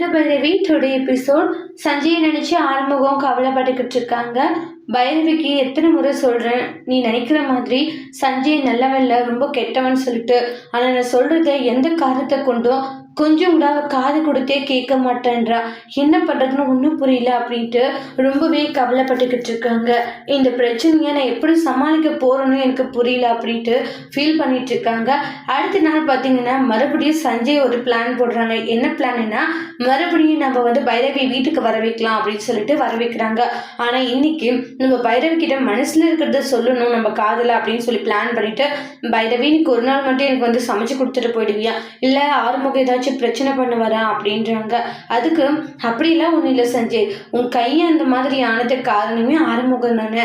என்ன Bhairavi today episode. சஞ்சயை நினச்சி ஆறுமுகம் கவலைப்பட்டுக்கிட்டு இருக்காங்க. பைரவிக்கு எத்தனை முறை சொல்கிறேன் நீ நினைக்கிற மாதிரி சஞ்சய் நல்லவன் இல்லை ரொம்ப கெட்டவன் சொல்லிட்டு. ஆனால் நான் சொல்கிறத எந்த காரணத்தை கொண்டும் கொஞ்சம் கூட காது கொடுத்தே கேட்க மாட்டேன்றா. என்ன பண்ணுறதுன்னு ஒன்றும் புரியல அப்படின்ட்டு ரொம்பவே கவலைப்பட்டுக்கிட்டு இருக்காங்க. இந்த பிரச்சனையை நான் எப்படி சமாளிக்க போகிறேன்னு எனக்கு புரியல அப்படின்ட்டு ஃபீல் பண்ணிட்டு இருக்காங்க. அடுத்த நாள் பார்த்தீங்கன்னா மறுபடியும் சஞ்சய் ஒரு பிளான் போடுறாங்க. என்ன பிளான்னா மறுபடியும் நம்ம வந்து பைரவி வீட்டுக்கு வர வைக்கலாம் அப்படின்னு சொல்லிட்டு வர வைக்கிறாங்க. ஆனால் இன்னைக்கு நம்ம பைரவி கிட்ட மனசில் இருக்கிறத சொல்லணும் நம்ம காதல அப்படின்னு சொல்லி பிளான் பண்ணிட்டு பைரவி இன்னைக்கு ஒரு நாள் மட்டும் எனக்கு வந்து சமைச்சு கொடுத்துட்டு போயிடுவியா? இல்லை ஆறுமுகம் ஏதாச்சும் பிரச்சனை பண்ண வரேன் அப்படின்றாங்க. அதுக்கு அப்படிலாம் ஒன்றும் இல்லை சஞ்சய் உன் கையை அந்த மாதிரி ஆனதுக்கு காரணமே ஆறுமுகம் தானே.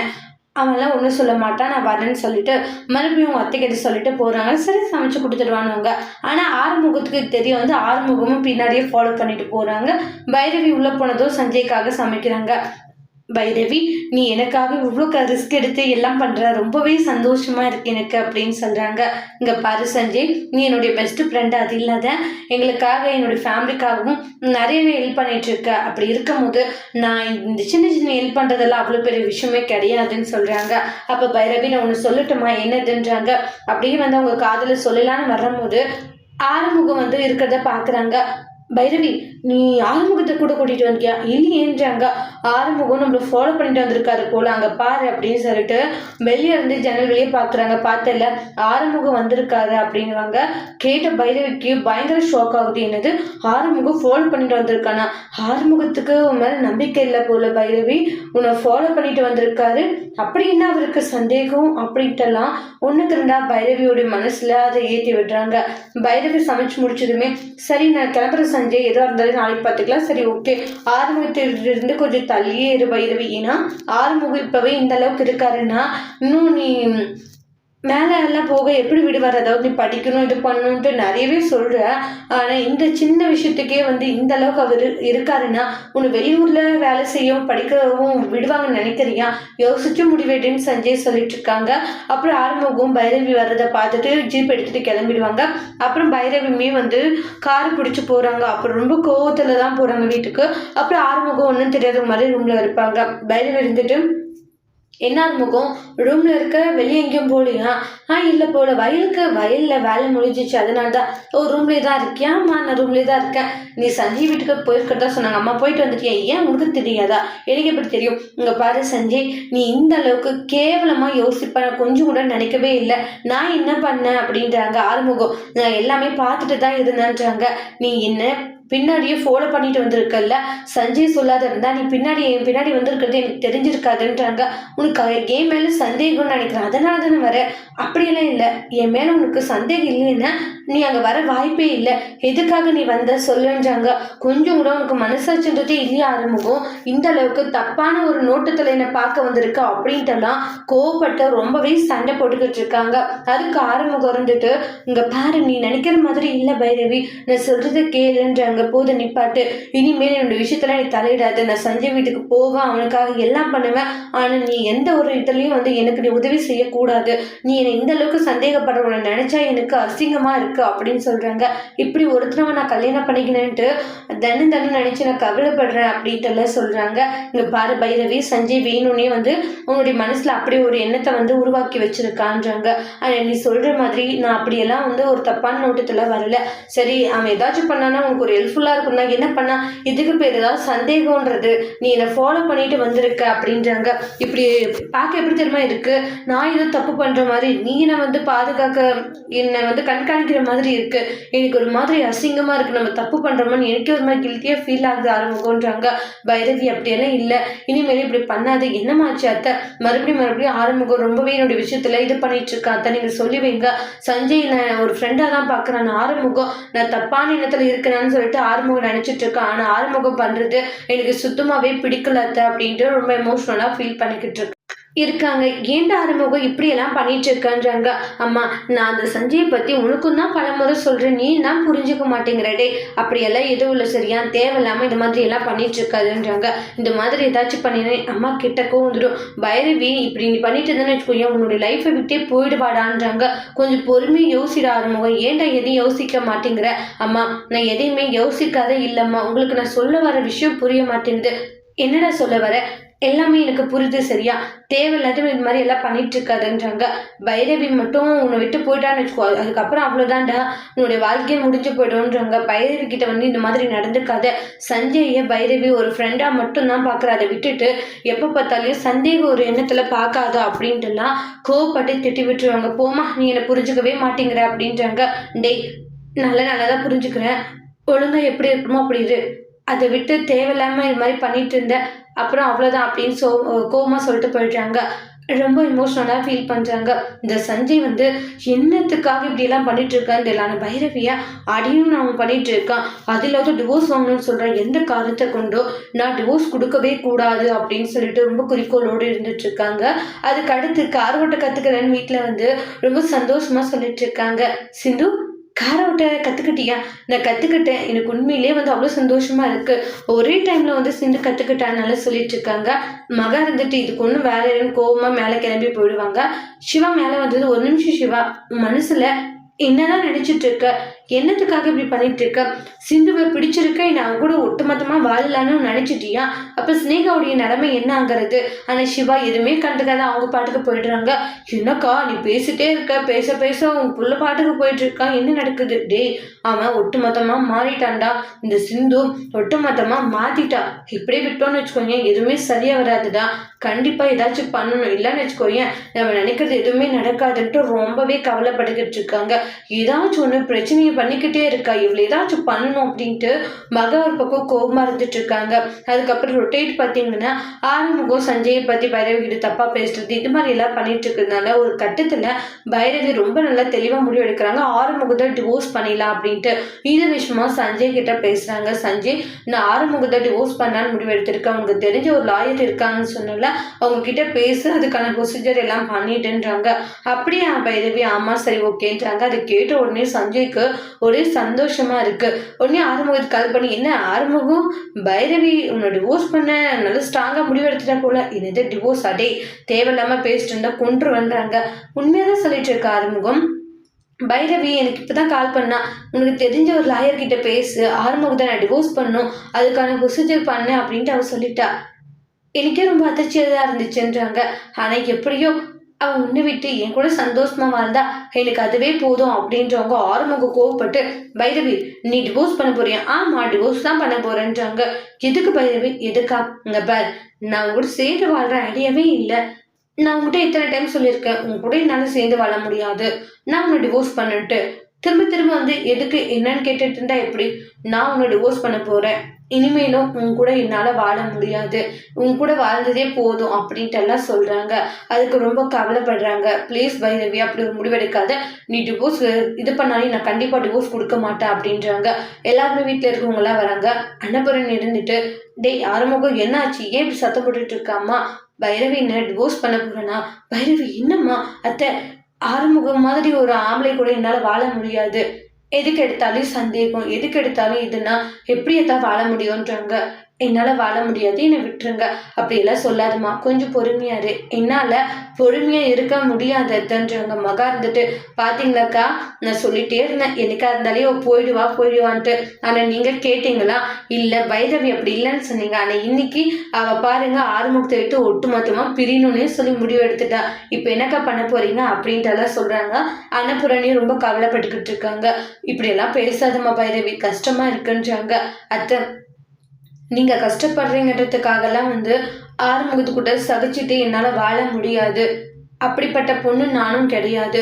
அவன்லாம் ஒன்றும் சொல்ல மாட்டான். நான் வரேன்னு சொல்லிட்டு மறுபடியும் உங்கள் அத்தைக்கிட்ட சொல்லிட்டு போகிறாங்க சரி சமைச்சு கொடுத்துடுவானுங்க ஆனால் ஆறுமுகத்துக்கு தெரியும் வந்து ஆறுமுகமும் பின்னாடியே ஃபாலோ பண்ணிட்டு போகிறாங்க பைரவி உள்ளே போனதும் சஞ்சய்க்காக சமைக்கிறாங்க. பைரவி நீ எனக்காக இவ்வளோ ரிஸ்க் எடுத்து எல்லாம் பண்ணுற ரொம்பவே சந்தோஷமாக இருக்கு எனக்கு அப்படின்னு சொல்கிறாங்க இங்கே பாரு சஞ்சய் நீ என்னுடைய பெஸ்ட் ஃப்ரெண்டு அது இல்லாத எங்களுக்காக என்னுடைய ஃபேமிலிக்காகவும் நிறையவே ஹெல்ப் பண்ணிகிட்ருக்க அப்படி இருக்கும்போது நான் இந்த சின்ன சின்ன ஹெல்ப் பண்ணுறதெல்லாம் அவ்வளோ பெரிய விஷயமே கிடையாதுன்னு சொல்கிறாங்க அப்போ பைரவி நான் ஒன்று சொல்லட்டுமா? என்னதுன்றாங்க. அப்படியே வந்து அவங்க காதில் சொல்லலான்னு வரும்போது ஆறுமுகம் வந்து இருக்கிறத பார்க்குறாங்க பைரவி நீ ஆறுமுகத்தை கூட கூட்டிகிட்டு வந்தியா? இல்லையேன்றாங்க. ஆறுமுகம் நம்மளை ஃபாலோ பண்ணிட்டு வந்திருக்காரு போல. அங்கே பாரு அப்படின்னு சொல்லிட்டு வெளியே இருந்து ஜன்னல் வெளியே பார்க்குறாங்க பார்த்தல ஆறுமுகம் வந்திருக்காரு அப்படின்வாங்க கேட்ட பைரவிக்கு பயங்கர ஷாக் ஆகுது. என்னது? ஆறுமுகம் ஃபாலோ பண்ணிட்டு வந்திருக்கானா? ஆறுமுகத்துக்கு உன் மேலே நம்பிக்கை இல்லை போல பைரவி உன்னை ஃபாலோ பண்ணிட்டு வந்திருக்காரு. அப்படின்னா அவருக்கு சந்தேகம்? அப்படின்ட்டுலாம் ஒன்றுக்கு ரெண்டா பைரவியோட மனசில் அதை ஏற்றி விடுறாங்க. பைரவி சமைச்சு முடிச்சதுமே சரி நான் கிளம்புற சஞ்சய் எதுவாக இருந்தாலும் நாளைக்கு பார்த்துக்கலாம். சரி ஓகே ஆறுமுகத்திலிருந்து கொஞ்சம் தள்ளியே இரு பைரவி ஏன்னா ஆறுமுகம் இப்போவே இந்த அளவுக்கு இருக்காருன்னா இன்னும் நீ மேலே எல்லாம் போக எப்படி விடுவார்? அதாவது நீ படிக்கணும் இது பண்ணணுன்ட்டு நிறையவே சொல்கிற ஆனால் இந்த சின்ன விஷயத்துக்கே வந்து இந்த அளவுக்கு அவர் இருக்காருன்னா உன்னை வெளியூரில் வேலை செய்யவும் படிக்கவும் விடுவாங்கன்னு நினைக்கிறியா? யோசிச்சு முடிவேடுன்னு சஞ்சய் சொல்லிட்டு இருக்காங்க அப்புறம் ஆறுமுகம் பைரவி வர்றதை பார்த்துட்டு ஜீப் எடுத்துகிட்டு கிளம்பிடுவாங்க. அப்புறம் பைரவியுமே வந்து கார் பிடிச்சி போகிறாங்க அப்புறம் ரொம்ப கோவத்தில் தான் போகிறாங்க வீட்டுக்கு. அப்புறம் ஆறுமுகம் ஒன்றும் தெரியாத மாதிரி ரூமில் இருப்பாங்க. பைரவி இருந்துட்டு என்ன முகம்? ரூமில் இருக்க வெளியே எங்கேயும் போலியா ஆ இல்லை போல. வயலுக்கு வயலில் வேலை முடிஞ்சிச்சு. அதனால தான் ஓ ரூம்லேயே தான் இருக்கியாம்மா நான் ரூம்லேயே தான் இருக்கேன். நீ சஞ்சய் வீட்டுக்கு போயிருக்கிறதா சொன்னாங்க. அம்மா போயிட்டு வந்துட்டியா? ஏன் உனக்கு தெரியாதா? எனக்கு எப்படி தெரியும்? இங்கே பாரு சஞ்சய் நீ இந்த அளவுக்கு கேவலமாக யோசிப்பேன் கொஞ்சம் கூட நினைக்கவே இல்லை. நான் என்ன பண்ணேன்? அப்படின்றாங்க. ஆறுமுகம். நான் எல்லாமே பார்த்துட்டு தான் இருந்தேன்றாங்க. நீ என்ன பின்னாடியே ஃபாலோ பண்ணிட்டு வந்திருக்கல்ல? சஞ்சய் சொல்லாத இருந்தா நீ பின்னாடி என் பின்னாடி வந்திருக்கிறது எனக்கு தெரிஞ்சிருக்காதுன்றாங்க. உனக்கு என் மேலே சந்தேகம்னு நினைக்கிறேன். அதனால தானே வர? அப்படியெல்லாம் இல்லை. என் மேலே உனக்கு சந்தேகம் இல்லைன்னா நீ அங்கே வர வாய்ப்பே இல்லை. எதுக்காக நீ வந்த? சொல்லுன்றாங்க. கொஞ்சம் கூட உனக்கு மனசாட்சின்றதே இல்லையா ஆரம்பம் இந்த அளவுக்கு தப்பான ஒரு நோட்டத்தில் என்னை பார்க்க வந்திருக்க அப்படின்ட்டுலாம் கோவப்பட்டு ரொம்பவே சண்டை போட்டுக்கிட்டு இருக்காங்க. அதுக்கு ஆரம்பம் குறைஞ்சிட்டு இங்கே பாரு நீ நினைக்கிற மாதிரி இல்லை பைரவி. நான் சொல்கிறத கேளுன்றாங்க. போது நிப்பாட்டு. இனிமேல் என்னோட விஷயத்துல நீ தலையிடாது. நான் சஞ்சய் வீட்டுக்கு போவேன். அவனுக்காக எல்லாம் பண்ணுவேன். ஆனால் நீ எந்த ஒரு இதுலையும் வந்து எனக்கு நீ உதவி செய்யக்கூடாது. நீ என்னை இந்த அளவுக்கு சந்தேகப்படுறவனை. நினைச்சா எனக்கு அசிங்கமா இருக்கு அப்படின்னு சொல்றாங்க. இப்படி ஒருத்தரவை நான் கல்யாணம் பண்ணிக்கினேன்ட்டு தன்னு தன்னு நினைச்சு நான் கவலைப்படுறேன் அப்படின்ட்டு சொல்றாங்க. இங்க பாரு பைரவி சஞ்சய் வேணும்னே வந்து உங்களுடைய மனசுல அப்படி ஒரு எண்ணத்தை வந்து உருவாக்கி வச்சிருக்கான்றாங்க. ஆனா நீ சொல்ற மாதிரி நான் அப்படியெல்லாம் வந்து ஒரு தப்பான நோட்டத்துல வரல. சரி அவன் ஏதாச்சும் பண்ணானா உனக்கு ஒரு ஹெல்ப்ஃபுல்லாக இருக்கும் நான் என்ன பண்ணா இதுக்கு பேர் ஏதாவது சந்தேகம்ன்றது நீ என்னை ஃபாலோ பண்ணிட்டு வந்திருக்க அப்படின்றாங்க. இப்படி பார்க்க எப்படி தெரியுமா இருக்கு? நான் ஏதோ தப்பு பண்ணுற மாதிரி நீ என்னை வந்து பாதுகாக்க என்னை வந்து கண்காணிக்கிற மாதிரி இருக்கு. எனக்கு ஒரு மாதிரி அசிங்கமாக இருக்கு. நம்ம தப்பு பண்றோமோன்னு எனக்கே ஒரு மாதிரி கில்ட்டியாக ஃபீல் ஆகுது ஆரம்பிக்கும்ன்றாங்க பைரவி அப்படியெல்லாம் இல்லை. இனிமேல் இப்படி பண்ணாது. என்னமாச்சு அத்தை? மறுபடியும் மறுபடியும் ஆரம்பிக்கும் ரொம்பவே என்னுடைய விஷயத்துல இது பண்ணிட்டு இருக்கா? அத்தை நீங்கள் சொல்லி வைங்க சஞ்சய் நான் ஒரு ஃப்ரெண்டாக தான் பார்க்குறேன் நான் ஆரம்பிக்கும் நான் தப்பான எண்ணத்தில் இருக்கிறேன்னு சொல்லிட்டு ஆறுமுகம் நினச்சிட்டு இருக்கேன் ஆனால் ஆறுமுகம் பண்ணுறது எனக்கு சுத்தமாகவே பிடிக்கல அப்படின்ட்டு ரொம்ப எமோஷ்னலாக ஃபீல் பண்ணிக்கிட்டு இருக்கு. இருக்காங்க. ஏன்டா ஆறுமுகம் இப்படியெல்லாம் பண்ணிட்டு இருக்கான்றாங்க அம்மா நான் அந்த சஞ்சயை பற்றி உனக்கும் தான் பலமுறை சொல்கிறேன் நீ தான் புரிஞ்சுக்க மாட்டேங்கிறடே அப்படியெல்லாம் எதுவும் இல்லை சரியா? தேவையில்லாமல் இந்த மாதிரி எல்லாம் பண்ணிட்டு இருக்காதுன்றாங்க இந்த மாதிரி ஏதாச்சும் பண்ணினேன் அம்மா கிட்டக்கும் வந்துடும் பைரவி இப்படி நீ பண்ணிட்டு இருந்தேன்னு வச்சுக்கோங்க உன்னுடைய லைஃப்பை விட்டே போயிடுவாடான்றாங்க. கொஞ்சம் பொறுமையாக யோசிட ஆரம்பம் ஏன்டா எதையும் யோசிக்க மாட்டேங்கிற? அம்மா நான் எதையுமே யோசிக்காத இல்லைம்மா. உங்களுக்கு நான் சொல்ல வர விஷயம் புரிய மாட்டேங்குது. என்னடா சொல்ல வர? எல்லாமே எனக்கு புரியுது சரியா? தேவையில்லாட்டும் இது மாதிரி எல்லாம் பண்ணிட்டு இருக்காதுன்றாங்க பைரவி மட்டும் உன்னை விட்டு போயிட்டான்னு வச்சுக்கோ. அதுக்கப்புறம் அவ்வளோதான்டா உன்னுடைய வாழ்க்கையை முடிஞ்சு போயிடும்ன்றாங்க. பைரவி கிட்ட வந்து இந்த மாதிரி நடந்துக்காத. சஞ்சய பைரவி ஒரு ஃப்ரெண்டாக மட்டும்தான் பார்க்குற அதை விட்டுட்டு எப்போ பார்த்தாலையும் சந்தேக ஒரு எண்ணத்தில் பார்க்காத அப்படின்ட்டுலாம் கோவப்பட்டு திட்டி விட்டுருவாங்க. போமா நீ என்னை புரிஞ்சுக்கவே மாட்டேங்கிற அப்படின்றாங்க. டேய் நல்ல தான் புரிஞ்சுக்கிறேன். ஒழுங்கா எப்படி இருக்குமோ அப்படி இரு. அதை விட்டு தேவையில்லாமல் இது மாதிரி பண்ணிட்டு இருந்தேன் அப்புறம் அவ்வளோதான் அப்படின்னு சோ கோவமாக சொல்லிட்டு போயிடுறாங்க. ரொம்ப இமோஷ்னலாக ஃபீல் பண்ணுறாங்க இந்த சஞ்சய் வந்து என்னத்துக்காக இப்படியெல்லாம் பண்ணிட்டு இருக்கான்னு தெரியல. பைரவியா அடியும் அவன் பண்ணிட்டு இருக்கான். இல்லாத டிவோர்ஸ் வாங்கணும்னு சொல்கிறேன் எந்த காரணத்தை கொண்டோ நான் டிவோர்ஸ் கொடுக்கவே கூடாது அப்படின்னு சொல்லிட்டு ரொம்ப குறிக்கோளோடு இருந்துட்டு இருக்காங்க. அதுக்கு அடுத்து கார் ஓட்ட கற்றுக்கிறேன்னு வீட்டில் வந்து ரொம்ப சந்தோஷமாக சொல்லிட்டு இருக்காங்க. சிந்து கார் கற்றுக்கிட்டியா நான் கற்றுக்கிட்டேன் எனக்கு உண்மையிலேயே வந்து அவ்வளோ சந்தோஷமாக இருக்குது ஒரே டைமில் வந்து சிந்து கற்றுக்கிட்டானால சொல்லிட்டு இருக்காங்க. மகா இருந்துட்டு இதுக்கு ஒன்றும் வேலை இல்லைன்னு கோவமாக மேலே கிளம்பி போயிடுவாங்க. சிவா மேலே வந்தது ஒரு நிமிஷம் சிவா. மனசில் என்னதான் நினச்சிட்டு இருக்க? என்னத்துக்காக இப்படி பண்ணிட்டு இருக்க சிந்துவை பிடிச்சிருக்க நான் கூட ஒட்டுமொத்தமாக வாழலான்னு நினச்சிட்டியா? அப்போ ஸ்னேகாவுடைய நிலைமை என்னங்கிறது? ஆனால் சிவா எதுவுமே கண்டுக்காத அவங்க பாட்டுக்கு போயிடுறாங்க. என்னக்கா நீ பேசிட்டே இருக்க பேச பேச உன் புள்ள பாட்டுக்கு போயிட்டு இருக்கான் என்ன நடக்குது? டேய் அவன் ஒட்டுமொத்தமாக மாறிட்டான்டா. இந்த சிந்து ஒட்டுமொத்தமாக மாத்திட்டா. இப்படியே விட்டோம்னு வச்சுக்கோங்க எதுவுமே சரியாக வராதுடா. கண்டிப்பாக ஏதாச்சும் பண்ணணும். இல்லைன்னு வச்சுக்கோங்க நம்ம நினைக்கிறது எதுவுமே நடக்காதுன்ட்டு ரொம்பவே கவலைப்பட்டுக்கிட்டு இருக்காங்க. ஏதாச்சும் ஒன்று பிரச்சனையை பண்ணிக்கிட்டே இருக்கா? இவ்வளோ ஏதாச்சும் பண்ணணும் அப்படின்ட்டு மக ஒரு பக்கம் கோபமாக இருந்துட்டு இருக்காங்க. அதுக்கப்புறம் ரொட்டேட் பார்த்தீங்கன்னா ஆறுமுகம் சஞ்சயை பற்றி பைரவி கிட்ட தப்பாக பேசுறது இது மாதிரி எல்லாம் பண்ணிட்டு இருக்கிறதுனால ஒரு கட்டத்தில் பைரவி ரொம்ப நல்லா தெளிவாக முடிவு எடுக்கிறாங்க. ஆறுமுகத்தை டிவோர்ஸ் பண்ணிடலாம் அப்படின்ட்டு இது விஷயமா சஞ்சய் கிட்ட பேசுகிறாங்க சஞ்சய் நான் ஆறுமுகத்தை டிவோர்ஸ் பண்ணான்னு முடிவு எடுத்திருக்கேன். அவங்களுக்கு தெரிஞ்ச ஒரு லாயர் இருக்காங்கன்னு சொன்னால அவங்க கிட்ட பேசு. அதுக்கான ப்ரொசீஜர் எல்லாம் பண்ணிட்டுன்றாங்க அப்படியே பைரவி? ஆமாம் சரி ஓகேன்றாங்க அதை கேட்ட உடனே சஞ்சய்க்கு ஒரே சந்தோஷமா இருக்கு. உடனே ஆறுமுகத்துக்கு கால் பண்ணி என்ன ஆறுமுகம்? பைரவி உன்னை டிவோர்ஸ் பண்ண நல்ல ஸ்ட்ராங்காக முடிவு எடுத்துட்டா போல. என்னது டிவோர்ஸ் அடே தேவையில்லாம பேசிட்டு இருந்தா கொன்று வந்தாங்க உண்மையதான் சொல்லிட்டு இருக்க ஆறுமுகம். பைரவி எனக்கு இப்போ தான் கால் பண்ணா. உனக்கு தெரிஞ்ச ஒரு லாயர் கிட்ட பேசு. ஆறுமுகத்தை நான் டிவோர்ஸ் பண்ணும். அதுக்கான ப்ரொசீஜர் பண்ணேன் அப்படின்ட்டு அவ சொல்லிட்டா. எனக்கே ரொம்ப அதிர்ச்சியாக தான் இருந்துச்சுன்றாங்க. ஆனால் எப்படியோ அவன் உன்னை விட்டு என் கூட சந்தோஷமா வாழ்ந்தா எனக்கு அதுவே போதும் அப்படின்றவங்க ஆறுமுக கோவப்பட்டு பைரவி நீ டிவோர்ஸ் பண்ண போறியா? ஆமா டிவோர்ஸ் தான் பண்ண போறேன்றாங்க. எதுக்கு பைரவி எதுக்கா? இங்க பார் நான் கூட சேர்ந்து வாழ்ற ஐடியாவே இல்லை. நான் உங்ககிட்ட இத்தனை டைம் சொல்லியிருக்கேன். உங்க கூட என்னால் சேர்ந்து வாழ முடியாது. நான் உன்னை டிவோர்ஸ் பண்ணிட்டு. திரும்ப திரும்ப வந்து எதுக்கு என்னன்னு கேட்டுட்டு இருந்தா எப்படி? நான் உன்னை டிவோர்ஸ் பண்ண போறேன். இனிமேலும் உன் கூட என்னால் வாழ முடியாது. உன் கூட வாழ்ந்ததே போதும் அப்படின்ட்டு எல்லாம் சொல்கிறாங்க அதுக்கு ரொம்ப கவலைப்படுறாங்க. ப்ளீஸ் பைரவி அப்படி ஒரு முடிவெடுக்காத. நீ டிவோர்ஸ் இது பண்ணாலே நான் கண்டிப்பாக டிவோர்ஸ் கொடுக்க மாட்டேன் அப்படின்றாங்க. எல்லாருமே வீட்டில் இருக்கவங்களாம் வராங்க. அன்னபுரன் இருந்துட்டு டேய் ஆரம்பம் என்னாச்சு? ஏன் இப்படி சத்தம் போட்டுட்டு இருக்காம்மா பைரவி என்ன டிவோர்ஸ் பண்ண போகிறேன்னா பைரவி என்னம்மா? அத்தை ஆறுமுகம் மாதிரி ஒரு ஆம்பளை கூட என்னால் வாழ முடியாது. எதுக்கு எடுத்தாலும் சந்தேகம். எதுக்கு எடுத்தாலும் இதுனா எப்படி எதாவது வாழ முடியுன்றாங்க என்னால் வாழ முடியாது என்னை விட்டுருங்க. அப்படியெல்லாம் சொல்லாதம்மா. கொஞ்சம் பொறுமையாக இரு. என்னால் பொறுமையாக இருக்க முடியாததுன்றாங்க மகா இருந்துட்டு பார்த்தீங்களாக்கா நான் சொல்லிட்டே இருந்தேன். எனக்கா இருந்தாலே போயிடுவா போயிடுவான்ட்டு. ஆனால் நீங்கள் கேட்டீங்களா? இல்லை பைரவி அப்படி இல்லைன்னு சொன்னீங்க. ஆனால் இன்னைக்கு அவள் பாருங்க ஆறுமுகத்தை விட்டு ஒட்டு மொத்தமாக பிரியணும்னே சொல்லி முடிவு எடுத்துட்டா. இப்போ என்னக்கா பண்ண போறீங்க? அப்படின்ட்டெல்லாம் சொல்கிறாங்க அன்னபுரணியும் ரொம்ப கவலைப்பட்டுக்கிட்டு இருக்காங்க. இப்படியெல்லாம் பேசாதம்மா பைரவி கஷ்டமாக இருக்குன்றாங்க. அத்தை நீங்கள் கஷ்டப்படுறீங்கிறதுக்காகலாம் வந்து ஆறுமுகத்து கூட சகிச்சுட்டு என்னால் வாழ முடியாது. அப்படிப்பட்ட பொண்ணு நானும் கிடையாது.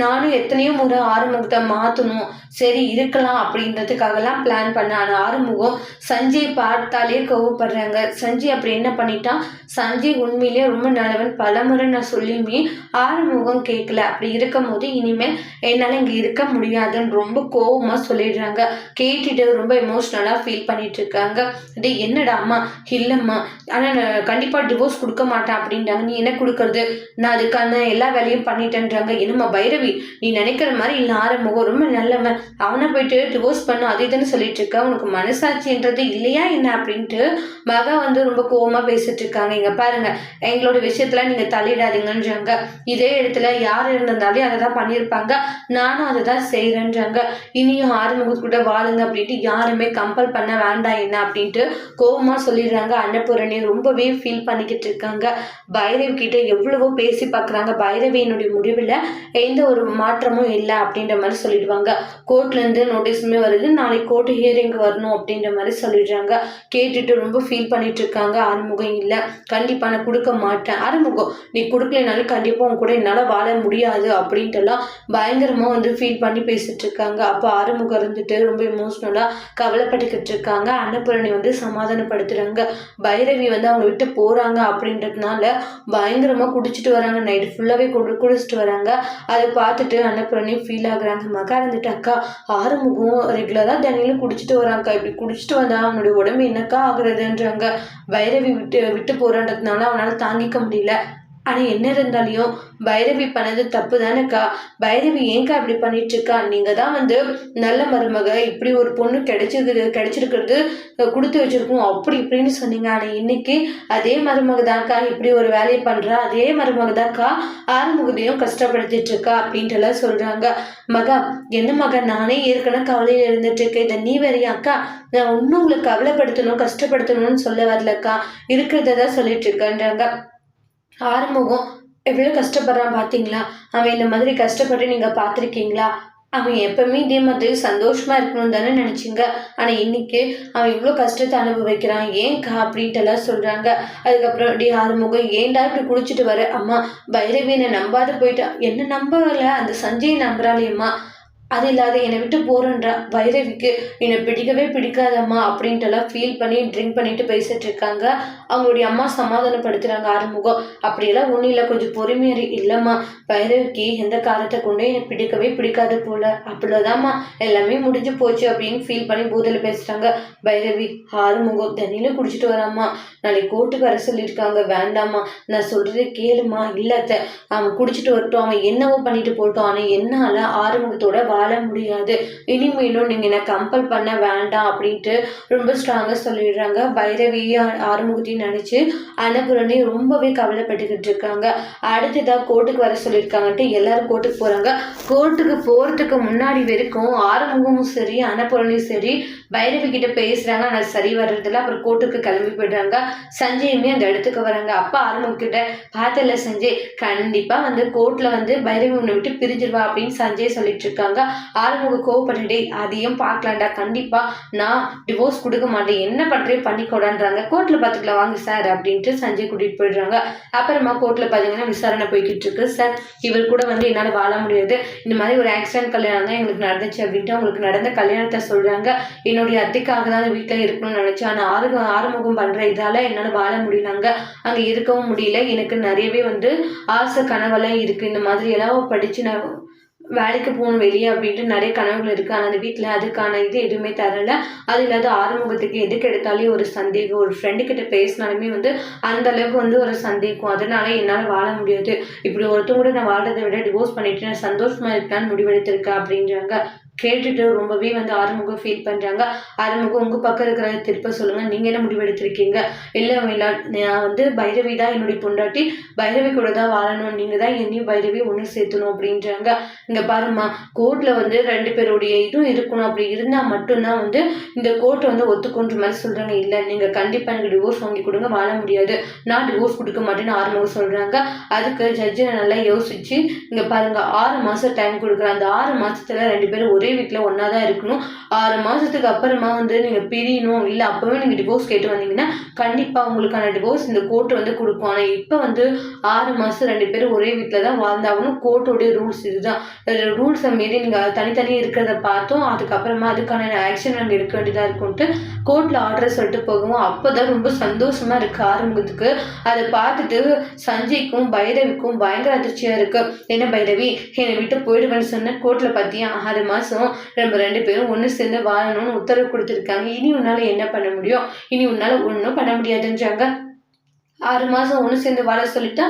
நானும் எத்தனையோ முறை ஆறுமுகத்தை மாற்றணும் சரி இருக்கலாம் அப்படின்றதுக்காகலாம் பிளான் பண்ணேன். ஆனால் ஆறுமுகம் சஞ்சய் பார்த்தாலே கோவப்படுறாங்க. சஞ்சய் அப்படி என்ன பண்ணிட்டான்? சஞ்சய் உண்மையிலேயே ரொம்ப நல்லவன். பலமுறை நான் சொல்லியுமே ஆறுமுகம் கேட்கல அப்படி இருக்கும் போது இனிமேல் என்னால் இங்கே இருக்க முடியாதுன்னு ரொம்ப கோவமாக சொல்லிடுறாங்க. கேட்டுட்டு ரொம்ப எமோஷ்னலாக ஃபீல் பண்ணிட்டு இருக்காங்க டே என்னடா அம்மா? இல்லைம்மா. ஆனால் நான் கண்டிப்பாக டிவோர்ஸ் கொடுக்க மாட்டேன் அப்படின்றாங்க. நீ என்ன கொடுக்கறது? நான் அதுக்கான எல்லா வேலையும் பண்ணிட்டேன்றாங்க. என்னம்மா பைரவி நீ நினைக்கிற மாதிரி இல்லை ஆரம்பம் ரொம்ப நல்லவன். அவனை போயிட்டு டிவோர்ஸ் பண்ண அது இதுன்னு சொல்லிட்டு இருக்க. உனக்கு மனசாட்சின்றது இல்லையா என்ன அப்படின்ட்டு மகா வந்து ரொம்ப கோவமாக பேசிட்டு இருக்காங்க. இங்க பாருங்க எங்களோட விஷயத்துல நீங்க தலையிடாதீங்கன்றாங்க இதே இடத்துல யார் இருந்திருந்தாலே அதை தான் பண்ணியிருப்பாங்க. நானும் அதை தான் செய்கிறேன்றாங்க இனியும் ஆறுமுகத்து கூட வாழுங்க அப்படின்ட்டு யாருமே கம்பல் பண்ண வேண்டாம் என்ன அப்படின்ட்டு கோவமா சொல்லிடுறாங்க. அன்னபூரணி ரொம்பவே ஃபீல் பண்ணிக்கிட்டு இருக்காங்க. பைரவி கிட்ட எவ்வளவோ பேசி பார்க்குறாங்க. பைரவியினுடைய முடிவில் எந்த ஒரு மாற்றமும் இல்லை அப்படின்ற மாதிரி சொல்லிடுவாங்க. கோர்ட்லேருந்து நோட்டீஸுமே வருது. நாளைக்கு கோர்ட்டு ஹியரிங் வரணும் அப்படின்ற மாதிரி சொல்லிடுறாங்க. கேட்டுட்டு ரொம்ப ஃபீல் பண்ணிட்டு இருக்காங்க. ஆறுமுகம் இல்லை. கண்டிப்பாக நான் கொடுக்க மாட்டேன். ஆறுமுகம் நீ கொடுக்கலனாலும் கண்டிப்பாக உன் கூட என்னால் வாழ முடியாது அப்படின்ட்டுலாம் பயங்கரமாக வந்து ஃபீல் பண்ணி பேசிட்டு இருக்காங்க. அப்போ ஆறுமுகம் இருந்துட்டு ரொம்ப இமோஷ்னலாக கவலைப்பட்டுக்கிட்டு இருக்காங்க. அன்னபூரணி வந்து சமாதானப்படுத்துகிறாங்க பைரவி வந்து அவங்க விட்டு போகிறாங்க அப்படின்றதுனால பயங்கரமாக குடிச்சிட்டு வராங்க. நைட்டு ஃபுல்லாகவே குடி குடிச்சிட்டு வராங்க. அதை பார்த்துட்டு அன்னபூரணி ஃபீல் ஆகுறாங்க. மகா இருந்துட்டு அக்கா ஆறுமுகம் ரெகுலராக தண்ணியில் குடிச்சிட்டு வராங்கக்கா. இப்படி குடிச்சிட்டு வந்தா அவனுடைய உடம்பு என்னக்கா ஆகுறதுன்றாங்க. வைரவி விட்டு விட்டு போகிறன்றதுனால அவனால் தாங்கிக்க முடியல. ஆனால் என்ன இருந்தாலையும் பைரவி பண்ணது தப்பு தானேக்கா பைரவி ஏங்கா இப்படி பண்ணிட்டு இருக்கா நீங்கள் தான் வந்து நல்ல மருமக இப்படி ஒரு பொண்ணு கிடைச்சிருக்குது கிடைச்சிருக்கிறது கொடுத்து வச்சிருக்கோம் அப்படி இப்படின்னு சொன்னீங்க. ஆனால் இன்னைக்கு அதே மருமக தான்க்கா இப்படி ஒரு வேலையை பண்ணுறா அதே மருமக தான்க்கா ஆறுமுகதையும் கஷ்டப்படுத்திட்டு இருக்கா அப்படின்ட்டு எல்லாம் சொல்கிறாங்க மகா என்ன மகா நானே ஏற்கனவே கவலையில் இருந்துட்டு இருக்கேன் இதை நீ வேறையா அக்கா நான் ஒன்றும் உங்களுக்கு கவலைப்படுத்தணும் கஷ்டப்படுத்தணும்னு சொல்ல வரலக்கா. இருக்கிறத தான் சொல்லிட்டு இருக்கேன்றாங்க ஆறுமுகம் எவ்வளோ கஷ்டப்படுறான் பார்த்தீங்களா அவன் இந்த மாதிரி கஷ்டப்பட்டு நீங்கள் பார்த்துருக்கீங்களா அவன் எப்பவுமே இதே மாதிரி சந்தோஷமா இருக்கணும் தானே நினச்சிங்க. ஆனால் இன்னைக்கு அவன் இவ்வளோ கஷ்டத்தை அனுபவிக்கிறான். ஏன்க்கா? அப்படின்ட்டு எல்லாம் சொல்கிறாங்க அதுக்கப்புறம் டி ஆறுமுகம் ஏன்டா இப்படி குடிச்சிட்டு வர? அம்மா பைரவி என்னை நம்பாத போயிட்டா. என்ன நம்பல அந்த சஞ்சயை நம்புறாளேம்மா. அது இல்லாத என்னை விட்டு போறேன்றா பைரவிக்கு என்னை பிடிக்கவே பிடிக்காதம்மா அப்படின்ட்டுலாம் ஃபீல் பண்ணி ட்ரிங்க் பண்ணிட்டு பேசிட்டு இருக்காங்க. அவங்களுடைய அம்மா சமாதானப்படுத்துறாங்க ஆறுமுகம். அப்படியெல்லாம் ஒன்றும் இல்லை கொஞ்சம் பொறுமையறி இல்லைம்மா. பைரவிக்கு எந்த காரத்தை கொண்டு என்னை பிடிக்கவே பிடிக்காது போல. அவ்வளோதாம்மா எல்லாமே முடிஞ்சு போச்சு அப்படின்னு ஃபீல் பண்ணி பூதல பேசுறாங்க. பைரவி ஆறுமுகம் தண்ணியில குடிச்சிட்டு வராம்மா. நாளைக்கு கோர்ட்டுக்கு வர சொல்லியிருக்காங்க. வேண்டாம்மா. நான் சொல்றதே கேளுமா இல்லத்த அவன் குடிச்சிட்டு வரட்டும். அவன் என்னவோ பண்ணிட்டு போட்டோம் ஆனால் என்னால ஆறுமுகத்தோட வாழ முடியாது. இனிமேலும் நீங்கள் என்ன கம்பல் பண்ண வேண்டாம் அப்படின்ட்டு ரொம்ப ஸ்ட்ராங்காக சொல்லிடுறாங்க. பைரவி ஆறுமுகத்தையும் நினச்சி அனபுரணி ரொம்பவே கவலைப்பட்டுக்கிட்டு இருக்காங்க. அடுத்ததாக கோர்ட்டுக்கு வர சொல்லியிருக்காங்கன்ட்டு எல்லாரும் கோர்ட்டுக்கு போகிறாங்க கோர்ட்டுக்கு போகிறதுக்கு முன்னாடி வரைக்கும் ஆறுமுகமும் சரி அனபுரணியும் சரி பைரவி கிட்ட பேசுகிறாங்க ஆனால் சரி வர்றதில்ல. அப்புறம் கோர்ட்டுக்கு கிளம்பி போயிடுறாங்க. சஞ்சயுமே அந்த இடத்துக்கு வராங்க. அப்பா ஆறுமுகம் கிட்ட பார்த்தல சஞ்சய் கண்டிப்பாக வந்து கோர்ட்டில் வந்து பைரவி உன்னை விட்டு பிரிஞ்சிருவா அப்படின்னு சஞ்சய் சொல்லிட்டு இருக்காங்க. ஆறுமுக கோவப்பட்டுட்டே அதையும் பார்க்கலாண்டா கண்டிப்பாக நான் டிவோர்ஸ் கொடுக்க மாட்டேன். என்ன பண்ணுறே பண்ணிக்கூடான்றாங்க. கோர்ட்டில் பார்த்துக்கலாம் வாங்க சார் அப்படின்ட்டு சஞ்சய் கூட்டிகிட்டு போயிடுறாங்க. அப்புறமா கோர்ட்டில் பார்த்தீங்கன்னா விசாரணை போய்கிட்டு இருக்கு. சார் இவர் கூட வந்து என்னால் வாழ முடியாது. இந்த மாதிரி ஒரு ஆக்சிடென்ட் கல்யாணம் தான் எங்களுக்கு நடந்துச்சு அப்படின்ட்டு அவங்களுக்கு நடந்த கல்யாணத்தை சொல்கிறாங்க என்னுடைய அத்தைக்காக தான் வீட்டில் இருக்கணும்னு நினச்சேன் ஆனால் ஆறு ஆறுமுகம் பண்ணுற இதால் என்னால் வாழ முடியலங்க. அங்கே இருக்கவும் முடியல. எனக்கு நிறையவே வந்து ஆசை கனவெல்லாம் இருக்குது இந்த மாதிரி எல்லாம் படித்து நான் வேலைக்கு போகணும் வெளியே அப்படின்ட்டு நிறைய கனவுகள் இருக்குது ஆனால் அந்த வீட்டில் அதுக்கான இது எதுவுமே தரலை. அது இல்லாத ஆறுமுகத்துக்கு எதுக்கு எடுத்தாலே ஒரு சந்தேகம். ஒரு ஃப்ரெண்டு கிட்ட பேசினாலுமே வந்து அந்த அளவுக்கு வந்து ஒரு சந்தேகம். அதனால என்னால் வாழ முடியாது. இப்படி ஒருத்தவங்க கூட நான் வாழ்றதை விட டிவோர்ஸ் பண்ணிட்டு நான் சந்தோஷமாக இருக்கான்னு முடிவெடுத்திருக்கேன் அப்படின்றாங்க. கேட்டுட்டு ரொம்பவே வந்து ஆறுமுகம் ஃபீல் பண்ணுறாங்க ஆறுமுகம் உங்கள் பக்கம் இருக்கிற திருப்ப சொல்லுங்கள் நீங்கள் என்ன முடிவெடுத்திருக்கீங்க இல்லை இல்லை நான் வந்து பைரவி தான் என்னுடைய பொண்டாட்டி. பைரவி கூட தான் வாழணும். நீங்கள் தான் என்னையும் பைரவி ஒன்று சேர்த்தணும் அப்படின்றாங்க. இங்கே பாருமா கோர்ட்டில் வந்து ரெண்டு பேருடைய இதுவும் இருக்கணும். அப்படி இருந்தால் மட்டும்தான் வந்து இந்த கோர்ட்டை வந்து ஒத்துக்கொன்ற மாதிரி சொல்கிறாங்க இல்லை நீங்கள் கண்டிப்பாக எனக்கு டிவோர்ஸ் வாங்கி கொடுங்க. வாழ முடியாது. நான் டிவோர்ஸ் கொடுக்க மாட்டேன்னு ஆறுமுகம் சொல்கிறாங்க அதுக்கு ஜட்ஜை நல்லா யோசிச்சு இங்கே பாருங்கள் ஆறு மாதம் டைம் கொடுக்குறேன் அந்த ஆறு மாதத்துல ரெண்டு பேரும் ஒரே வீட்டில் ஒன்றா தான் இருக்கணும். ஆறு மாதத்துக்கு அப்புறமா வந்து நீங்கள் பிரியணும் இல்லை அப்போவே நீங்கள் டிவோர்ஸ் கேட்டு வந்தீங்கன்னா கண்டிப்பாக உங்களுக்கான டிவோர்ஸ் இந்த கோர்ட் வந்து கொடுக்கும். ஆனால் இப்போ வந்து ஆறு மாதம் ரெண்டு பேரும் ஒரே வீட்டில் தான் வாழ்ந்தாகணும் கோர்ட்டோடைய ரூல்ஸ் இதுதான். ரூல்ஸை மீறி நீங்கள் தனித்தனியாக இருக்கிறத பார்த்தோம். அதுக்கப்புறமா அதுக்கான ஆக்ஷன் நாங்கள் எடுக்க வேண்டியதாக இருக்கும்ட்டு கோர்ட்டில் ஆர்டர் சொல்லிட்டு போகவும் அப்போ தான் ரொம்ப சந்தோஷமாக இருக்குது ஆரம்பத்துக்கு அதை பார்த்துட்டு சஞ்சய்க்கும் பைரவிக்கும் பயங்கர அதிர்ச்சியாக இருக்குது என்ன பைரவி என்னை விட்டு போயிடுவேன்னு சொன்ன கோர்ட்டில் பார்த்தியா ஆறு மாதம் நம்ம ரெண்டு பேரும் ஒன்று சேர்ந்து வாழணும்னு உத்தரவு கொடுத்துருக்காங்க. இனி உன்னால் என்ன பண்ண முடியும்? இனி உன்னால் ஒன்றும் பண்ண முடியாதுன்றாங்க. ஆறு மாதம் ஒன்று சேர்ந்து வாழ சொல்லிட்டா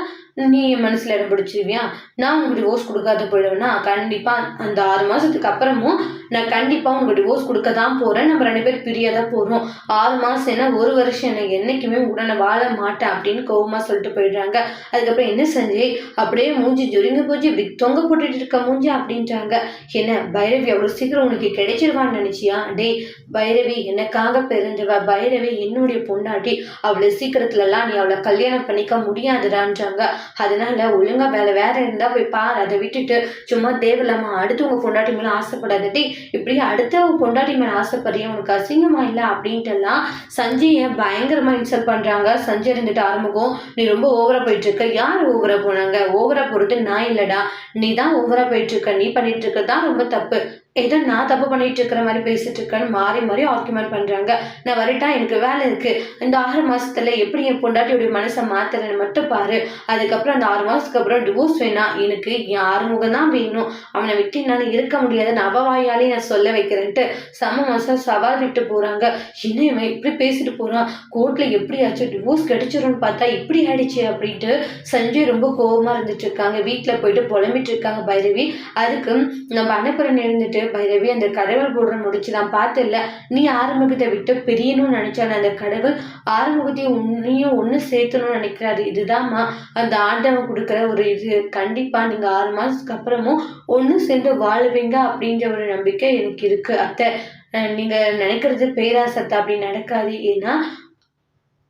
நீ என் மனசில் இடம் பிடிச்சிருவியா? நான் உங்களுக்கு டிவோர்ஸ் கொடுக்காத போயிடுவேன்னா கண்டிப்பாக அந்த ஆறு மாதத்துக்கு அப்புறமும் நான் கண்டிப்பாக உங்களுக்கு டிவோர்ஸ் கொடுக்க தான் போகிறேன் நம்ம ரெண்டு பேரும் பிரியாக தான் போகிறோம் ஆறு மாதம் என்ன? ஒரு வருஷம் என்ன? என்றைக்குமே உடனே வாழ மாட்டேன் அப்படின்னு கோவமாக சொல்லிட்டு போயிடுறாங்க. அதுக்கப்புறம் என்ன செஞ்சு அப்படியே மூஞ்சி ஜொரிங்க போச்சு. இப்படி தொங்க போட்டுட்டு இருக்க மூஞ்சி அப்படின்றாங்க. என்ன பைரவி அவ்வளோ சீக்கிரம் உனக்கு கிடைச்சிருவான்னு நினச்சியா? டேய் பைரவி எனக்காக பிறந்தவ. பைரவி என்னுடைய பொண்டாட்டி. அவ்வளோ சீக்கிரத்துலலாம் நீ அவளை கல்யாணம் பண்ணிக்க முடியாதுடான்றாங்க. அதனால ஒழுங்கா வேலை வேற இருந்தா போய் பாரு அதை விட்டுட்டு சும்மா தேவையில்லாம அடுத்தவங்க பொண்டாட்டி மேலே ஆசைப்படாதடி இப்படி அடுத்தவங்க பொண்டாட்டி மேலே ஆசைப்படுறிய? உனக்கு அசிங்கமா இல்லை அப்படின்ட்டு எல்லாம் சஞ்சயை பயங்கரமா இன்சல்ட் பண்றாங்க? சஞ்சய் இருந்துட்டு ஆரம்பிக்கும் நீ ரொம்ப ஓவரா போயிட்டு இருக்க யார் ஓவரா போனாங்க? ஓவரா போறது நான் இல்லடா. நீ தான் ஓவரா போயிட்டு இருக்க நீ பண்ணிட்டு இருக்கதான் ரொம்ப தப்பு. ஏதோ நான் தப்பு பண்ணிட்டு இருக்கிற மாதிரி பேசிட்டு இருக்கேன்னு மாறி மாறி ஆர்குமெண்ட் பண்றாங்க. நான் வரட்டா எனக்கு வேலை இருக்கு. இந்த ஆறு மாசத்துல எப்படி என் பொண்டாட்டியோடைய மனசை மாத்துறேன்னு மட்டும் பாரு. அதுக்கப்புறம் அந்த ஆறு மாசத்துக்கு அப்புறம் டிவோர்ஸ் வேணாம் எனக்கு என் ஆறுமுகம் தான் வேணும். அவனை விட்டு என்னால் இருக்க முடியாதுன்னு அவவாயாலே நான் சொல்ல வைக்கிறேன்ட்டு சம மாசம் சவால் விட்டு போறாங்க. என்ன இவன் இப்படி பேசிட்டு போறான்? கோர்ட்ல எப்படியாச்சும் டிவோர்ஸ் கிடைச்சிரும்னு பார்த்தா இப்படி ஆயிடுச்சு அப்படின்ட்டு சஞ்சய் ரொம்ப கோபமா இருந்துட்டு இருக்காங்க. வீட்டுல போயிட்டு புலம்பிட்டு இருக்காங்க பைரவி. அதுக்கு நம்ம அன்னபுரன் இருந்துட்டு பைரவி அந்த கடவுள் போடுற முடிச்சு நான் பார்த்துல நீ ஆறுமுகத்தை விட்டு பிரியணும்னு நினைச்சான அந்த கடவுள் ஆறுமுகத்தையும் உன்னையும் ஒன்று சேர்த்தணும்னு நினைக்கிறாரு. இதுதாம்மா அந்த ஆண்டவன் கொடுக்குற ஒரு இது. கண்டிப்பா நீங்க ஆறு மாதத்துக்கு அப்புறமும் ஒன்று சேர்ந்து வாழுவீங்க அப்படின்ற ஒரு நம்பிக்கை எனக்கு இருக்கு அத்தை. நீங்கள் நீங்க நினைக்கிறது பேராசத்தை? அப்படி நடக்காது. ஏன்னா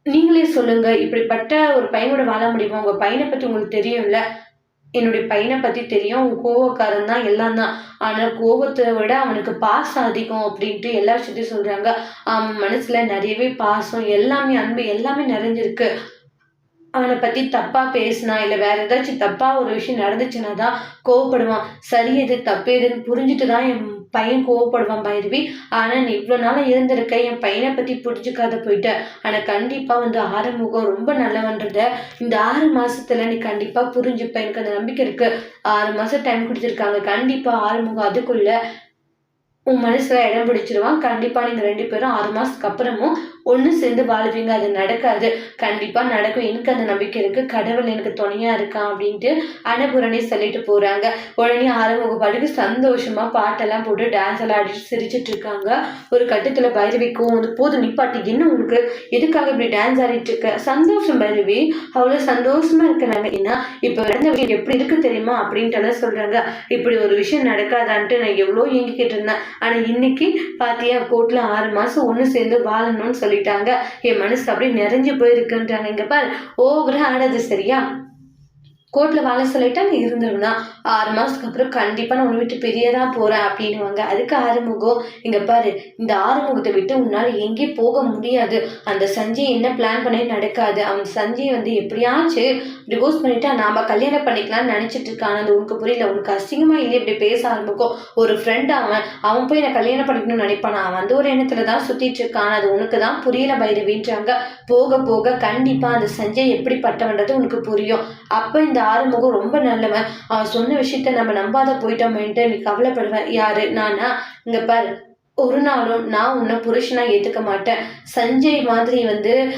நீங்களே சொல்லுங்க இப்படிப்பட்ட ஒரு பையனோட வாழ முடியுமா? உங்க பையனை பத்தி உங்களுக்கு தெரியும்ல. என்னுடைய பையனை பத்தி தெரியும். அவன் கோவக்காரன் தான் எல்லாம் தான். ஆனால் கோவத்தை விட அவனுக்கு பாசம் அதிகம் அப்படின்ட்டு எல்லா விஷயத்தையும் சொல்றாங்க. அவன் மனசுல நிறையவே பாசம் எல்லாமே அன்பு எல்லாமே நிறைஞ்சிருக்கு. அவனை பத்தி தப்பா பேசினா இல்ல வேற ஏதாச்சும் தப்பா ஒரு விஷயம் நடந்துச்சுன்னா தான் கோவப்படுவான். சரி எது தப்பு எதுன்னு புரிஞ்சுட்டு தான் என் பையன் கோவப்படுவான் பைரவி. ஆனால் நீ இவ்வளோ நாளாக இருந்திருக்க என் பையனை பற்றி புரிஞ்சுக்காத போயிட்ட. ஆனால் கண்டிப்பாக வந்து ஆறுமுகம் ரொம்ப நல்லவன்றத இந்த ஆறு மாதத்தில் நீ கண்டிப்பாக புரிஞ்சுப்ப. எனக்கு அந்த நம்பிக்கை இருக்குது ஆறு மாதம் டைம் கொடுத்துருக்காங்க. கண்டிப்பாக ஆறுமுகம் அதுக்குள்ளே உன் மனசில் இடம் பிடிச்சிருவான். கண்டிப்பாக நீங்கள் ரெண்டு பேரும் ஆறு மாதத்துக்கு அப்புறமும் ஒன்று சேர்ந்து வாழுவீங்க. அது நடக்காது. கண்டிப்பாக நடக்கும். எனக்கு அந்த நம்பிக்கை இருக்குது கடவுள் எனக்கு துணையாக இருக்கான் அப்படின்ட்டு அனபுரணி சொல்லிட்டு போகிறாங்க உடனே ஆறுமுக பாட்டுக்கு சந்தோஷமாக பாட்டெல்லாம் போட்டு டான்ஸ் எல்லாம் ஆடிட்டு சிரிச்சிட்டு இருக்காங்க. ஒரு கட்டத்தில் பைரவிக்கும் வந்து போது நிப்பாட்டி என்ன உங்களுக்கு எதுக்காக இப்படி டான்ஸ் ஆடிட்டு இருக்க? சந்தோஷம் பைரவி. அவ்வளோ சந்தோஷமாக இருக்கிறாங்க. ஏன்னா இப்போ நடந்த விஷயம் எப்படி இருக்கு தெரியுமா? அப்படின்ட்டு எல்லாம் சொல்கிறாங்க இப்படி ஒரு விஷயம் நடக்காதான்ட்டு நான் எவ்வளோ இயங்கிக்கிட்டு இருந்தேன். ஆனா இன்னைக்கு பாத்தியா கோர்ட்ல ஆறு மாசம் ஒண்ணு சேர்ந்து வாழணும்னு சொல்லிட்டாங்க. என் மனசு அப்படியே நிறைஞ்சு போயிருக்குன்றாங்க இங்க பார். ஓவரா ஆனது சரியா? கோர்ட்டில் வாழ சொல்லிட்டா நீ இருந்துருவனா ஆறு மாதத்துக்கு அப்புறம் கண்டிப்பாக நான் உன்னை விட்டு பெரியதாக போகிறேன் அப்படின்னுவாங்க. அதுக்கு ஆறுமுகம் இங்கே பாரு இந்த ஆறுமுகத்தை விட்டு உன்னால் எங்கேயும் போக முடியாது. அந்த சஞ்சய் என்ன பிளான் பண்ணி நடக்காது. அவன் சஞ்சய் வந்து எப்படியாச்சும் டிவோர்ஸ் பண்ணிவிட்டு நாம் கல்யாணம் பண்ணிக்கலாம்னு நினச்சிட்டு இருக்கான். அது உனக்கு புரியல உனக்கு அசிங்கமாக இல்லையே? இப்படி பேச ஆரம்பிக்கும். ஒரு ஃப்ரெண்ட் அவன் அவன் போய் நான் கல்யாணம் பண்ணிக்கணும்னு நினைப்பான். அவன் அந்த ஒரு எண்ணத்தில் தான் சுற்றிட்டு இருக்கான். அது உனக்கு தான் புரியல பைரவின்றாங்க போக போக கண்டிப்பாக அந்த சஞ்சய் எப்படிப்பட்டவன்றது உனக்கு புரியும். அப்போ இந்த ஆறுமுகம் ரொம்ப நல்லவன் அவன் சொன்ன விஷயத்த நம்ம நம்பாத போயிட்டோமேன்ட்டு நீ கவலைப்படுவேன் யாரு? நானா. இங்க பாரு. ஒரு நாளும் நான் உன்னை புருஷனா ஏத்துக்க மாட்டேன். சஞ்சய் மாதிரி வந்து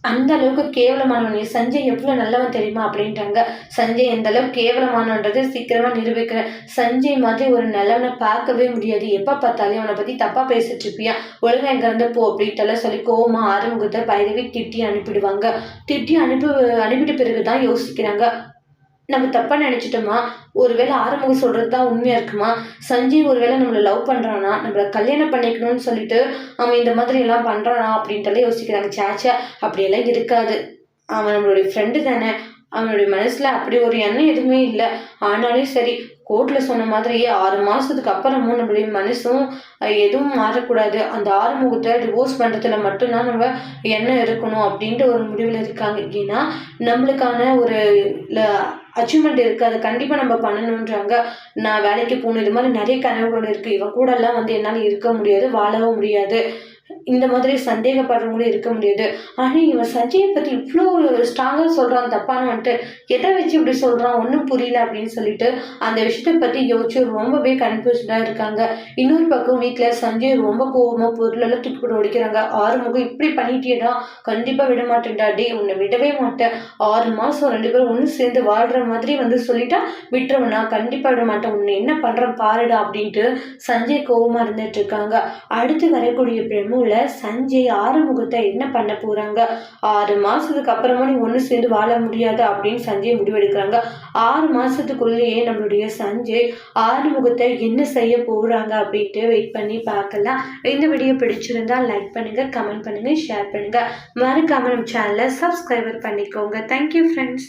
அந்த அளவுக்கு கேவலமானவன். நீ சஞ்சய் எவ்வளவு நல்லவன் தெரியுமா அப்படின்றாங்க. சஞ்சய் எந்த அளவுக்கு கேவலமானன்றது சீக்கிரமா நிரூபிக்கிறேன் சஞ்சய் மாதிரி ஒரு நல்லவனை பார்க்கவே முடியாது. எப்ப பார்த்தாலும் அவனை பத்தி தப்பா பேசிட்டு இருப்பியா? ஒழுங்கா எங்க இருந்து போ அப்படின்ட்டு சொல்லி கோவமா ஆறுமுகத்தை பயிரவி திட்டி அனுப்பிடுவாங்க. திட்டி அனுப்பி அனுப்பிட்ட பிறகுதான் யோசிக்கிறாங்க. நம்ம தப்பா நினைச்சிட்டோமா? ஒருவேளை ஆறுமுகம் சொல்றது தான் உண்மையா இருக்குமா? சஞ்சீவ் ஒருவேளை நம்மளை லவ் பண்றானா? நம்மள கல்யாணம் பண்ணிக்கணும்னு சொல்லிட்டு அவன் இந்த மாதிரி எல்லாம் பண்றானா அப்படின்ட்டு யோசிக்கிறாங்க. சேச்சா அப்படியெல்லாம் இருக்காது. அவன் நம்மளுடைய ஃப்ரெண்டு தானே. அவனுடைய மனசில் அப்படி ஒரு எண்ணம் எதுவுமே இல்லை. ஆனாலும் சரி கோர்ட்டில் சொன்ன மாதிரி ஆறு மாதத்துக்கு அப்புறமும் நம்மளுடைய மனசும் எதுவும் மாறக்கூடாது. அந்த ஆறுமுகத்தை டிவோர்ஸ் பண்ணுறதுல மட்டும்தான் நம்ம எண்ணம் இருக்கணும் அப்படின்ற ஒரு முடிவில் இருக்காங்க. ஏன்னா நம்மளுக்கான ஒரு அச்சீவ்மெண்ட் இருக்குது அதை கண்டிப்பாக நம்ம பண்ணணுன்றாங்க நான் வேலைக்கு போகணும் இது மாதிரி நிறைய கனவுகள் இருக்குது இவன் கூடலாம் வந்து என்னால் இருக்க முடியாது வாழவும் முடியாது. இந்த மாதிரி சந்தேகப்படுறவங்களும் இருக்க முடியாது. ஆனால் இவன் சஞ்சயை பற்றி இவ்வளோ ஸ்ட்ராங்காக சொல்கிறான் தப்பான வந்துட்டு எதை வச்சு இப்படி சொல்கிறான் ஒன்றும் புரியல அப்படின்னு சொல்லிட்டு அந்த விஷயத்தை பற்றி யோசிச்சு ரொம்பவே கன்ஃபியூஸ்டாக இருக்காங்க. இன்னொரு பக்கம் வீட்டில் சஞ்சய் ரொம்ப கோவமாக பொருளெல்லாம் தூக்கி போட்டு ஒடிக்கிறாங்க. ஆறுமுகம் இப்படி பண்ணிட்டேடா கண்டிப்பாக விட மாட்டேன்டா. டே உன்னை விடவே மாட்டேன். ஆறு மாதம் ரெண்டு பேரும் ஒன்று சேர்ந்து வாழ்கிற மாதிரி வந்து சொல்லிட்டா விட்டுருவேன். நான் கண்டிப்பாக விட மாட்டேன். உன்னை என்ன பண்ணுறேன் பாருடா அப்படின்ட்டு சஞ்சய் கோவமாக இருந்துட்டு இருக்காங்க. அடுத்து வரக்கூடிய பிரமுல சஞ்சய் ஆறுமுகத்தை என்ன பண்ண போகிறாங்க ஆறு மாதத்துக்கு அப்புறமா நீ ஒன்று சேர்ந்து வாழ முடியாது அப்படின்னு சஞ்சய் முடிவெடுக்கிறாங்க. ஆறு மாதத்துக்குள்ளேயே நம்மளுடைய சஞ்சய் ஆறுமுகத்தை என்ன செய்ய போகிறாங்க அப்படின்ட்டு வெயிட் பண்ணி பார்க்கலாம். இந்த வீடியோ பிடிச்சிருந்தா லைக் பண்ணுங்கள் கமெண்ட் பண்ணுங்கள் ஷேர் பண்ணுங்கள் மறக்காம நம்ம சேனலை சப்ஸ்கிரைபர் பண்ணிக்கோங்க. Thank you friends